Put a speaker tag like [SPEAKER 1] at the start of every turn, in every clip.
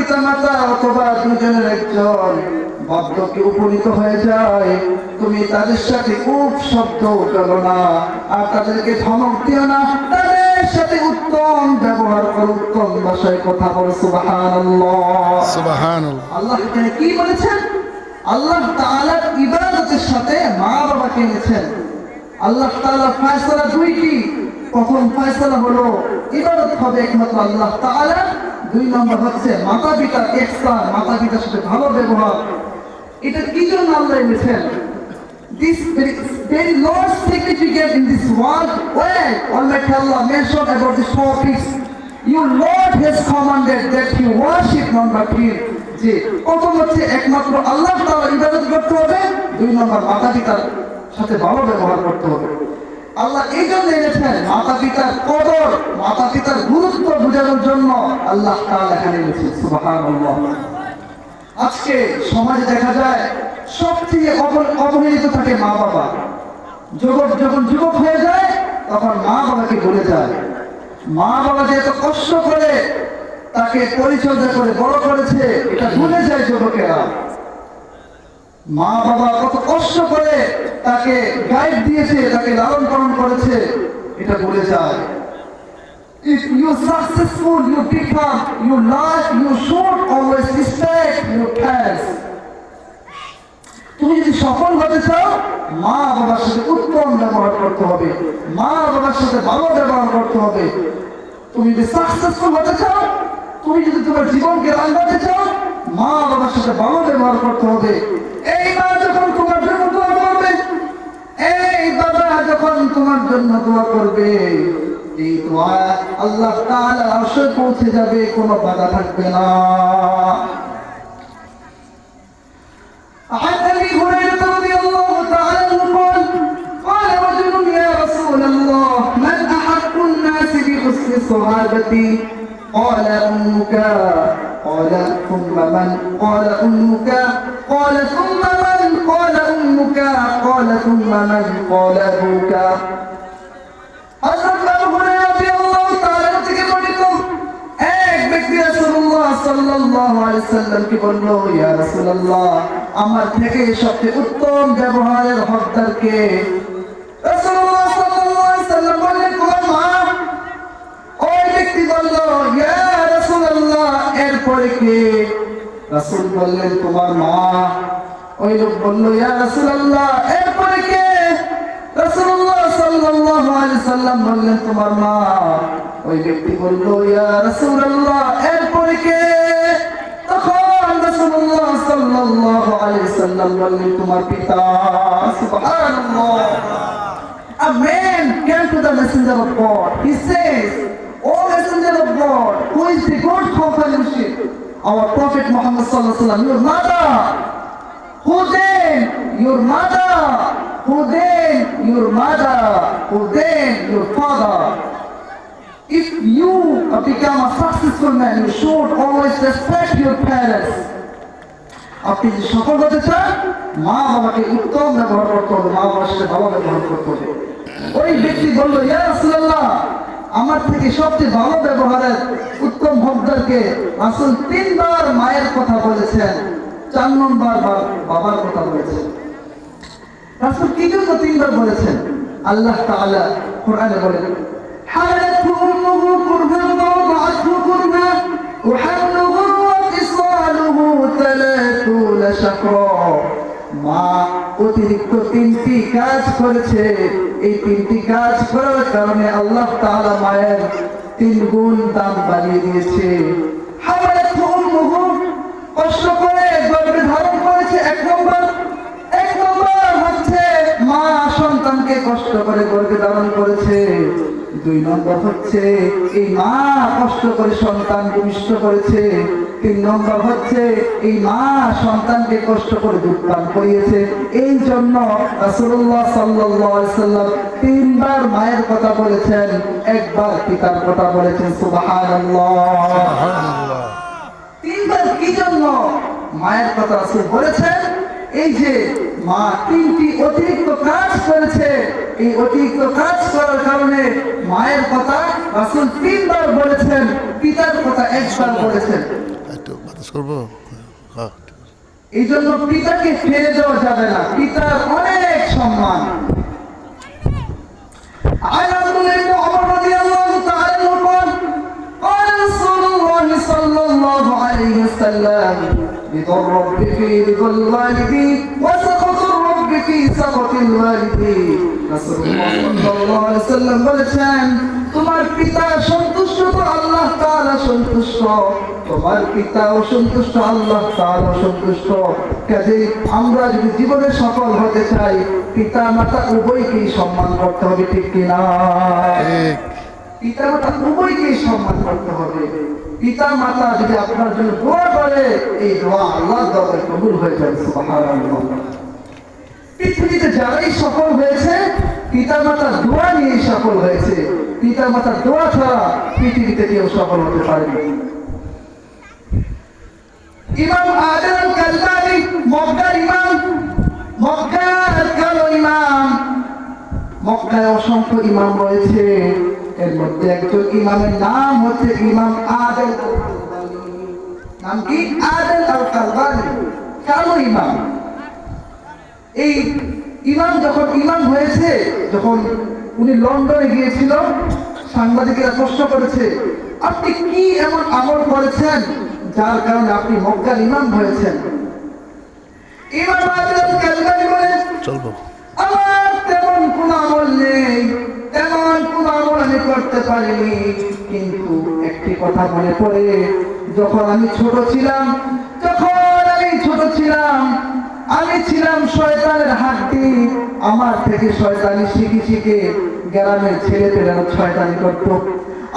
[SPEAKER 1] পিতা মাতা অথবা দুজনের একজন বার্ধক্যে উপনীত হয়ে যায় তুমি তাদের সাথে খুব শব্দ করো না আর তাদেরকে ধমক দিও না তাদের সাথে উত্তম ব্যবহার করো উত্তম ভাষায় কথা বলো সুবহানাল্লাহ।
[SPEAKER 2] সুবহানাল্লাহ।
[SPEAKER 1] আল্লাহ কি বলেছেন? আল্লাহ তাআলার ইবাদতের সাথে মা বাবাকে এনেছেন। আল্লাহ তাআলা ফয়সালা দুইটি। প্রথম ফয়সালা হলো? ইবাদত হবে একমাত্র আল্লাহ তাআলা দুই নম্বর হচ্ছে মাতা পিতার ইহসান মাতা পিতার সাথে ভালো ব্যবহার এটা কি জন্য আল্লাহ এনেছেন This very, very large significance in this world where Almighty Allah mentioned about these topics. Your Lord has commanded that you worship but Him. যে প্রথম হচ্ছে একমাত্র আল্লাহ তাআলা ইবাদত করতে হবে দুই নম্বর মাতা পিতার সাথে ভালো ব্যবহার করতে হবে আল্লাহ এই জন্য এনেছেন মাতা পিতার কদর মাতা পিতার গুরুত্ব বোঝানোর জন্য আল্লাহ আজকে সমাজে দেখা যায় সবথেকে অব- অবহেলিত থাকে মা বাবা যুবক যখন যুবক হয়ে যায়, তখন মা বাবাকে ভুলে যায়। মা বাবা যে এত কষ্ট করে তাকে পরিচর্যা করে বড় করেছে, এটা ভুলে যায় যুবকেরা। মা বাবা কত কষ্ট করে তাকে গাইড দিয়েছে তাকে লালন পালন করেছে। এটা ভুলে যায় If you're successful, you become, you like, you should always respect your parents. তুমি যদি সফল হতে চাও মা বাবার সাথে উত্তম ব্যবহার করতে হবে মা বাবার সাথে ভালো ব্যবহার করতে হবে। তুমি যদি সাকসেসফুল হতে চাও তুমি যদি তোমার জীবনকে রান্নাতে চাও মা বাবার সাথে ভালো ব্যবহার করতে হবে এই মা যখন তোমার জন্য দোয়া করবে এই বাবা যখন তোমার জন্য দোয়া করবে এই দোয়া আল্লাহ তাআলা আরশে পৌঁছে যাবে কোনো বাধা থাকবে না عن ابي هريره رضي الله تعالى عنه قال قال رجل يا رسول الله من احق الناس بحسن صحابتي قال امك قال ثم من قال امك قال ثم من قال امك قال ثم من قال ابوك হযরত আবু হুরায়রা রাদিয়াল্লাহু তাআলা থেকে বর্ণিত এক ব্যক্তি রাসূলুল্লাহ সাল্লাল্লাহু আলাইহি সাল্লামকে বলল ইয়া রাসূলুল্লাহ আমার থেকে সবচেয়ে উত্তম ব্যবহারের হকদার কে রাসূলুল্লাহ সাল্লাল্লাহু আলাইহি সাল্লাম বললেন তোমার মা ওই ব্যক্তি বলল ইয়া রাসূলুল্লাহ এরপরে কে রাসূল বললেন তোমার মা ওই লোক বলল ইয়া রাসূলুল্লাহ এরপরে কে রাসূলুল্লাহ সাল্লাল্লাহু আলাইহি সাল্লাম বললেন তোমার মা ওই ব্যক্তি বলল ইয়া রাসূলুল্লাহ এরপরে কে তখন রাসূলুল্লাহ সাল্লাল্লাহু আলাইহি সাল্লাম বললেন তোমার পিতা সুবহানাল্লাহ A came to the messenger of God. He says, O messenger of God, who is the good companionship? Our Prophet Muhammad sallallahu alaihi wasallam, your mother. Who then? Your mother. Who then? Your mother. Who then? Your father. If you become a successful man, you should always respect your parents. আপনি যদি সফল হতে চান মা বাবাকে উত্তম ব্যবহার করতে হবে মা বাবার সাথে ভালো ব্যবহার করতে হবে ওই ব্যক্তি বলল ইয়া রাসূলুল্লাহ আমার থেকে সবচেয়ে ভালো ব্যবহারের উত্তম হকদারকে রাসূল তিনবার মায়ের কথা বলেছেন চার নম্বর বার বাবার কথা বলেছেন রাসূল কি জন্য তিনবার বলেছেন আল্লাহ তাআলা কোরআনে বলেন حملته أمه كرها ووضعته كرها وحمله وفصاله ثلاثون شهرا মা অতিরিক্ত তিনটি কাজ করেছে এই তিনটি কাজ করার কারণে আল্লাহ তাআলা মায়ের তিন গুণ দাম বাড়িয়ে দিয়েছে এক নম্বর এক নম্বর হচ্ছে মা সন্তানকে কষ্ট করে গর্ভে ধারণ করেছে। দুই নম্বর হচ্ছে এই মা কষ্ট করে সন্তান ভূমিষ্ঠ করেছে। তিন নম্বর হচ্ছে এই মা সন্তানকে কষ্ট করে দুধ পান করিয়েছে। এই জন্য সাল্লাম তিনবার মায়ের কথা বলেছেন একবার পিতার কথা বলেছেন সুবহানাল্লাহ। তিনবার কি জন্য? মায়ের কথা রাসূল বলেছেন এই যে মা তিনটি অতিরিক্ত কাজ করেছে এই অতিরিক্ত কাজ করার কারণে মায়ের কথা রাসূল তিনবার বলেছেন পিতার কথা একবার বলেছেন।
[SPEAKER 2] হ্যাঁ।
[SPEAKER 1] এই জন্য পিতাকে ফেলে দেওয়া যাবে না পিতার অনেক সম্মান। رضا الرب في رضا الوالدين وسخط الرب في سخط الوالدين রাসূলুল্লাহ সাল্লাল্লাহু আলাইহি ওয়াসাল্লাম বলেছেন তোমার পিতা সন্তুষ্ট তো আল্লাহ তাআলা সন্তুষ্ট তোমার পিতা অসন্তুষ্ট আল্লাহ তাআলা অসন্তুষ্ট কাজে আমরা যদি জীবনে সফল হতে চাই পিতা মাতা উভয়কেই সম্মান করতে হবে ঠিক কিনা
[SPEAKER 2] ঠিক
[SPEAKER 1] পিতা মাতা উভয়কেই সম্মান করতে হবে পিতা মাতা যদি আপনার জন্য দোয়া করে, এই দোয়া আল্লাহ দরবারে কবুল হয়ে যাবে পৃথিবীতে যারাই সফল হয়েছে পিতা মাতার দোয়া নিয়ে সফল হয়েছে। পিতা মাতার দোয়া ছাড়া পৃথিবীতে কেউ সফল হতে পারেনি ইমাম আদম কালবানি মক্কার ইমাম, মক্কার কালো ইমাম। মক্কায় অসংখ্য ইমাম রয়েছে। এর মধ্যে একজন ইমামের নাম হচ্ছে ইমাম আদেল নাম কি? আদেল আল কালবানি কালো ইমাম? এই ইমাম যখন ইমাম হয়েছে যখন উনি লন্ডনে গিয়েছিল সাংবাদিকেরা প্রশ্ন করেছে আপনি কি এমন আমল করেছেন যার কারণে আপনি মক্কার ইমাম হয়েছেন? ইমাম আদেল কালবানি বলেন
[SPEAKER 2] চলবো।
[SPEAKER 1] আমার তেমন কোন আমল নেই তেমন কোন আমি করতে পারিনি। কিন্তু একটি কথা মনে পড়ে, যখন আমি ছোট ছিলাম, যখন আমি ছোট ছিলাম, আমি ছিলাম শয়তানের হাড্ডি। আমার থেকে শয়তানি শিখে শিখে গ্রামের ছেলে পেলেরা শয়তানি করত।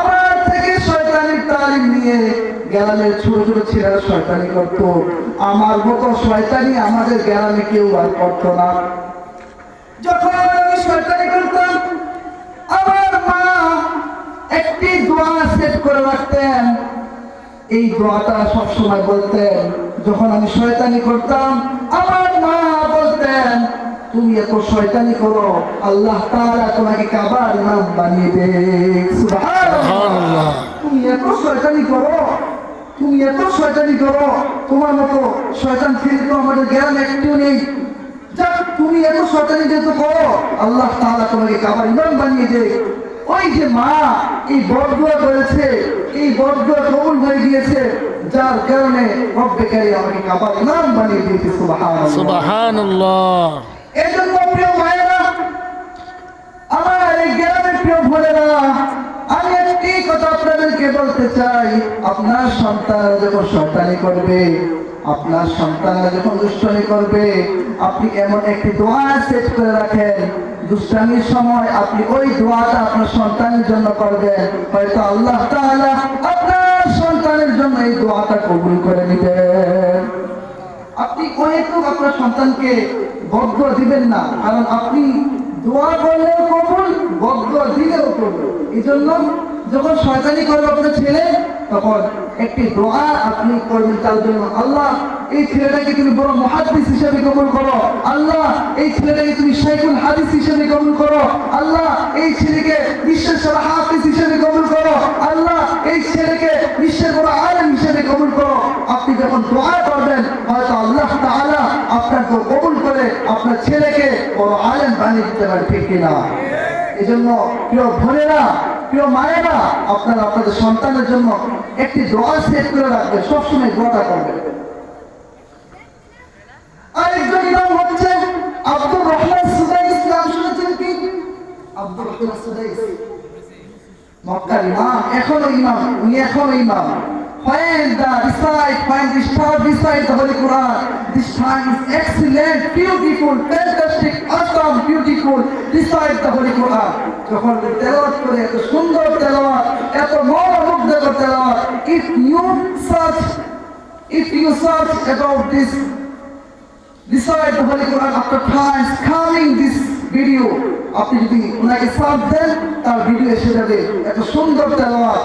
[SPEAKER 1] আমার থেকে শয়তানির তালিম নিয়ে গ্রামের ছোট ছোট ছেলেরা শয়তানি করত। আমার মতো শয়তানি আমাদের গ্রামে কেউ আর করতো না। যখন আমি শয়তানি করতাম আমার মা একটি দোয়া সেট করে রাখতেন। এই দোয়াটা সবসময় বলতেন যখন আমি শয়তানি করতাম আমার মা বলতেন তুমি এত শয়তানি করো আল্লাহ তাআলা তোমাকে কাবার ইমাম বানিয়ে সুবহানাল্লাহ। তুমি এত শয়তানি করো তুমি এত শয়তানি করো তোমার মতো শয়তান ছেলে তো আমাদের জ্ঞান একটু নেই। তুমি এত শয়তানি যেহেতু করো আল্লাহ তাআলা তোমাকে কাবার ইমাম বানিয়ে দেখ ওই যে মা এই বদুয়া করেছে এই বদুয়া কবুল হয়ে গিয়েছে যার কারণে রব্বে কারি আমাকে কাবার ইমাম বানিয়ে দিয়েছে সুবহানাল্লাহ।
[SPEAKER 2] সুবহানাল্লাহ।
[SPEAKER 1] এই জন্য প্রিয় মায়েরা আমার এই গ্রামের প্রিয় আমি একটি কথা আপনাদেরকে বলতে চাই। আপনার সন্তান যখন শয়তানি করবে আপনার সন্তানরা যখন দুষ্টামি করবে। আপনি এমন একটি দোয়া সেট করে রাখেন। দুষ্টামির সময় আপনি ওই দোয়াটা আপনার সন্তানের জন্য করবেন। হয়তো আল্লাহ তাআলা আপনার সন্তানের জন্য এই দোয়াটা কবুল করে নেবেন। আপনি অহেতুক আপনার সন্তানকে বদ্ধ দিবেন না, কারণ আপনি দোয়া করলেও কবুল, বদ্ধ দিলেও কবুল। এই জন্য যখন শয়তানি করবে আপনার ছেলে তখন একটি দোয়া আপনি করবেন তার জন্য। আল্লাহ, এই ছেলেটাকে তুমি বড় মহাদিস হিসেবে কবুল করো। আল্লাহ, এই ছেলেটাকে তুমি শেখুল হাদিস হিসেবে কবুল করো। আল্লাহ, এই ছেলেকে বিশ্বের সেরা হাফিজ হিসেবে কবুল করো। আল্লাহ, এই ছেলেকে বিশ্বের বড় আলেম হিসেবে কবুল করো। আপনি যখন দোয়া করবেন, হয়তো আল্লাহ তাআলা আপনাকে কবুল করে আপনার ছেলেকে বড় আলেম বানিয়ে দিতে পারে, ঠিক কিনা? এই জন্য প্রিয় বোনেরা প্রিয় মায়েরা, আপনারা আপনাদের সন্তানের জন্য একটি দোয়া সেট করে রাখবেন, সবসময় দোয়াটা করবেন। আরেকজন ইমাম হচ্ছে আব্দুর রহমান সুদাইস, নাম শুনেছেন কি? Abdur Rahman Sudais. মক্কার ইমাম, এখনও ইমাম, উনি এখনও ইমাম। Find the recite, find the star beside the Holy Quran. This time is excellent, beautiful, fantastic, awesome, beautiful. Recite the Holy Quran. যখন তেলাওয়াত করে এত সুন্দর তেলাওয়াত এত মনোমুগ্ধকর তেলাওয়াত if you search if you search about this recite the Holy Quran after times coming this video আপনি যদি ওনাকে সার্চ দেন তার ভিডিও এসে যাবে এত সুন্দর তেলাওয়াত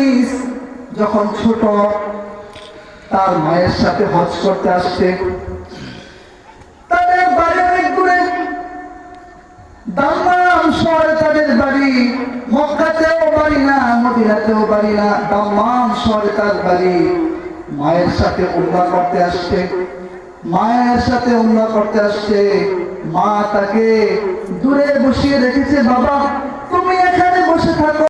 [SPEAKER 1] সুদাইস যখন ছোট, তার মায়ের সাথে হজ করতে আসছে। তাদের বাড়ি অনেক দূরে। দাম্মাম শহরে তাদের বাড়ি মক্কাতে যেতেও পারি না। দাম্মাম শহরে তার বাড়ি। মায়ের সাথে উন্না করতে আসছে। মায়ের সাথে উন্না করতে আসছে। মা তাকে দূরে বসিয়ে রেখেছে, বাবা, তুমি এখানে বসে থাকো।